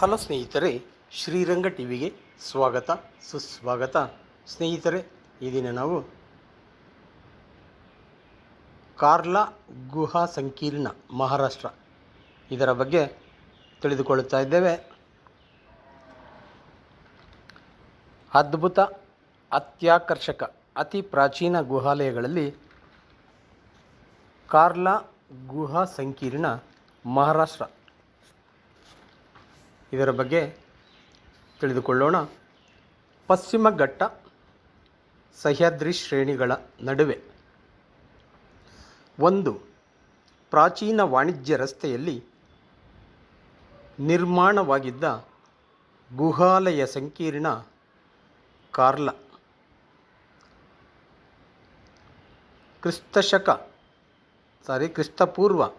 Hello ಸ್ನೇಹಿತರೆ, Sriranga T ವಿಗೆ ಸ್ವಾಗತ, ಸುಸ್ವಾಗತ. ಸ್ನೇಹಿತರೆ, ಈ ದಿನ ನಾವು ಕಾರ್ಲಾ ಗುಹಾ ಸಂಕೀರ್ಣ ಮಹಾರಾಷ್ಟ್ರ ಇದರ ಬಗ್ಗೆ ತಿಳಿದುಕೊಳ್ಳುತ್ತಾ ಇದ್ದೇವೆ. ಅದ್ಭುತ, ಅತ್ಯಾಕರ್ಷಕ, ಅತಿ ಪ್ರಾಚೀನ ಗುಹಾಲಯಗಳಲ್ಲಿ ಕಾರ್ಲಾ ಗುಹಾ ಸಂಕೀರ್ಣ ಮಹಾರಾಷ್ಟ್ರ ಇದರ ಬಗ್ಗೆ ತಿಳಿದುಕೊಳ್ಳೋಣ. ಪಶ್ಚಿಮ ಘಟ್ಟ ಸಹ್ಯಾದ್ರಿ ಶ್ರೇಣಿಗಳ ನಡುವೆ. ಒಂದು, ಪ್ರಾಚೀನ ವಾಣಿಜ್ಯ ರಸ್ತೆಯಲ್ಲಿ ನಿರ್ಮಾಣವಾಗಿದ್ದ ಗುಹಾಲಯ ಸಂಕೀರ್ಣ ಕಾರ್ಲ. ಕ್ರಿಸ್ತಶಕ ಸಾರಿ ಕ್ರಿಸ್ತಪೂರ್ವ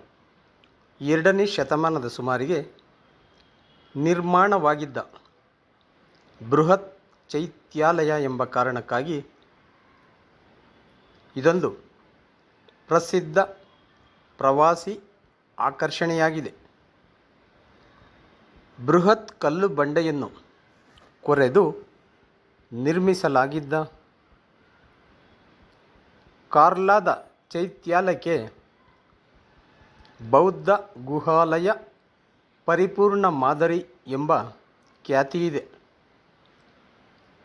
ಎರಡನೇ ಶತಮಾನದ ಸುಮಾರಿಗೆ ನಿರ್ಮಾಣವಾಗಿದ್ದ ಬೃಹತ್ ಚೈತ್ಯಾಲಯ ಎಂಬ ಕಾರಣಕ್ಕಾಗಿ ಇದೊಂದು ಪ್ರಸಿದ್ಧ ಪ್ರವಾಸಿ ಆಕರ್ಷಣೆಯಾಗಿದೆ. ಬೃಹತ್ ಕಲ್ಲು ಬಂಡೆಯನ್ನು ಕೊರೆದು ನಿರ್ಮಿಸಲಾಗಿದ್ದ ಕಾರ್ಲಾದ ಚೈತ್ಯಾಲಯಕ್ಕೆ ಬೌದ್ಧ ಗುಹಾಲಯ ಪರಿಪೂರ್ಣ ಮಾದರಿ ಎಂಬ ಖ್ಯಾತಿಯಿದೆ.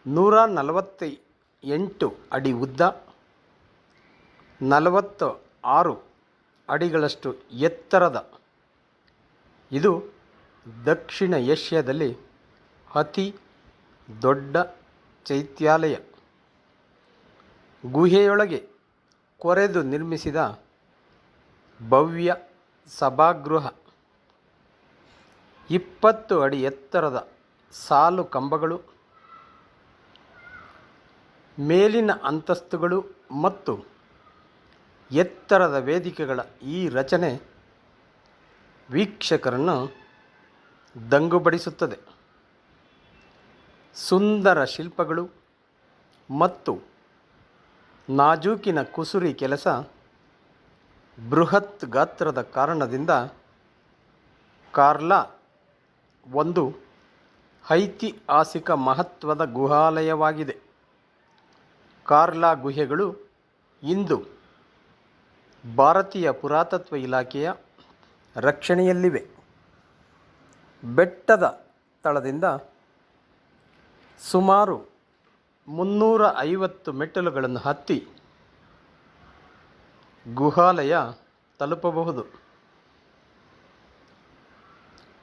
ನೂರ ನಲವತ್ತ ಎಂಟು ಅಡಿ ಉದ್ದ ನಲವತ್ತು ಆರು ಅಡಿಗಳಷ್ಟು ಎತ್ತರದ. ಇದು ದಕ್ಷಿಣ ಏಷ್ಯಾದಲ್ಲಿ ಅತಿ ದೊಡ್ಡ ಚೈತ್ಯಾಲಯ. ಗುಹೆಯೊಳಗೆ ಕೊರೆದು ನಿರ್ಮಿಸಿದ ಭವ್ಯ ಸಭಾಗೃಹ. ಇಪ್ಪತ್ತು ಅಡಿ ಎತ್ತರದ ಸಾಲು ಕಂಬಗಳು, ಮೇಲಿನ ಅಂತಸ್ತುಗಳು ಮತ್ತು ಎತ್ತರದ ವೇದಿಕೆಗಳ ಈ ರಚನೆ ವೀಕ್ಷಕರನ್ನು ದಂಗುಬಡಿಸುತ್ತದೆ. ಸುಂದರ ಶಿಲ್ಪಗಳು ಮತ್ತು ನಾಜೂಕಿನ ಕುಸುರಿ ಕೆಲಸ ಬೃಹತ್ ಗಾತ್ರದ ಕಾರಣದಿಂದ ಕಾರ್ಲಾ ಒಂದು ಐತಿಹಾಸಿಕ ಮಹತ್ವದ ಗುಹಾಲಯವಾಗಿದೆ. ಕಾರ್ಲಾ ಗುಹೆಗಳು ಇಂದು ಭಾರತೀಯ ಪುರಾತತ್ವ ಇಲಾಖೆಯ ರಕ್ಷಣೆಯಲ್ಲಿವೆ. ಬೆಟ್ಟದ ತಳದಿಂದ ಸುಮಾರು ಮುನ್ನೂರ ಐವತ್ತು ಮೆಟ್ಟಲುಗಳನ್ನು ಹತ್ತಿ ಗುಹಾಲಯ ತಲುಪಬಹುದು.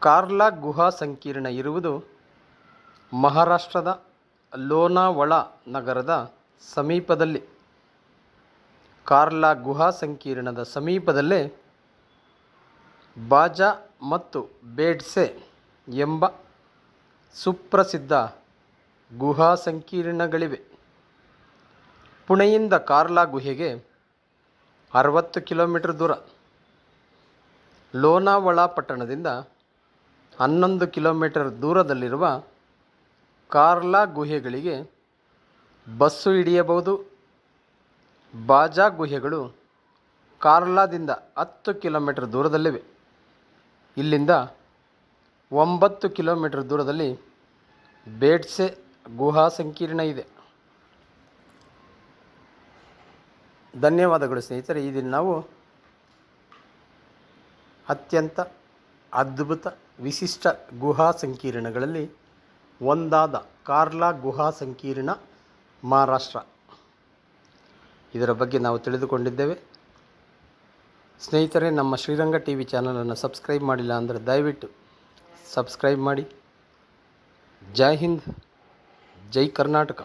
ಕಾರ್ಲಾ ಗುಹಾ ಸಂಕೀರ್ಣ ಇರುವುದು ಮಹಾರಾಷ್ಟ್ರದ ಲೋನಾವಳ ನಗರದ ಸಮೀಪದಲ್ಲಿ. ಕಾರ್ಲಾ ಗುಹಾ ಸಂಕೀರ್ಣದ ಸಮೀಪದಲ್ಲೇ ಬಾಜಾ ಮತ್ತು ಬೇಡ್ಸೆ ಎಂಬ ಸುಪ್ರಸಿದ್ಧ ಗುಹಾ ಸಂಕೀರ್ಣಗಳಿವೆ. ಪುಣೆಯಿಂದ ಕಾರ್ಲಾ ಗುಹೆಗೆ ಅರವತ್ತು ಕಿಲೋಮೀಟರ್ ದೂರ. ಲೋನಾವಳ ಪಟ್ಟಣದಿಂದ ಹನ್ನೊಂದು ಕಿಲೋಮೀಟರ್ ದೂರದಲ್ಲಿರುವ ಕಾರ್ಲಾ ಗುಹೆಗಳಿಗೆ ಬಸ್ಸು ಹಿಡಿಯಬಹುದು. ಬಾಜಾ ಗುಹೆಗಳು ಕಾರ್ಲಾದಿಂದ ಹತ್ತು ಕಿಲೋಮೀಟರ್ ದೂರದಲ್ಲಿವೆ. ಇಲ್ಲಿಂದ ಒಂಬತ್ತು ಕಿಲೋಮೀಟರ್ ದೂರದಲ್ಲಿ ಬೇಡ್ಸೆ ಗುಹಾ ಸಂಕೀರ್ಣ ಇದೆ. ಧನ್ಯವಾದಗಳು ಸ್ನೇಹಿತರೆ, ಈ ನಾವು ಅತ್ಯಂತ ಅದ್ಭುತ ವಿಶಿಷ್ಟ ಗುಹಾ ಸಂಕೀರ್ಣಗಳಲ್ಲಿ ಒಂದಾದ ಕಾರ್ಲಾ ಗುಹಾ ಸಂಕೀರ್ಣ ಮಹಾರಾಷ್ಟ್ರ. ಇದರ ಬಗ್ಗೆ ನಾವು ತಿಳಿದುಕೊಂಡಿದ್ದೇವೆ. ಸ್ನೇಹಿತರೆ, ನಮ್ಮ ಶ್ರೀರಂಗ ಟಿ ವಿ ಚಾನಲನ್ನು ಸಬ್ಸ್ಕ್ರೈಬ್ ಮಾಡಿಲ್ಲ ಅಂದರೆ ದಯವಿಟ್ಟು ಸಬ್ಸ್ಕ್ರೈಬ್ ಮಾಡಿ. ಜೈ ಹಿಂದ್, ಜೈ ಕರ್ನಾಟಕ.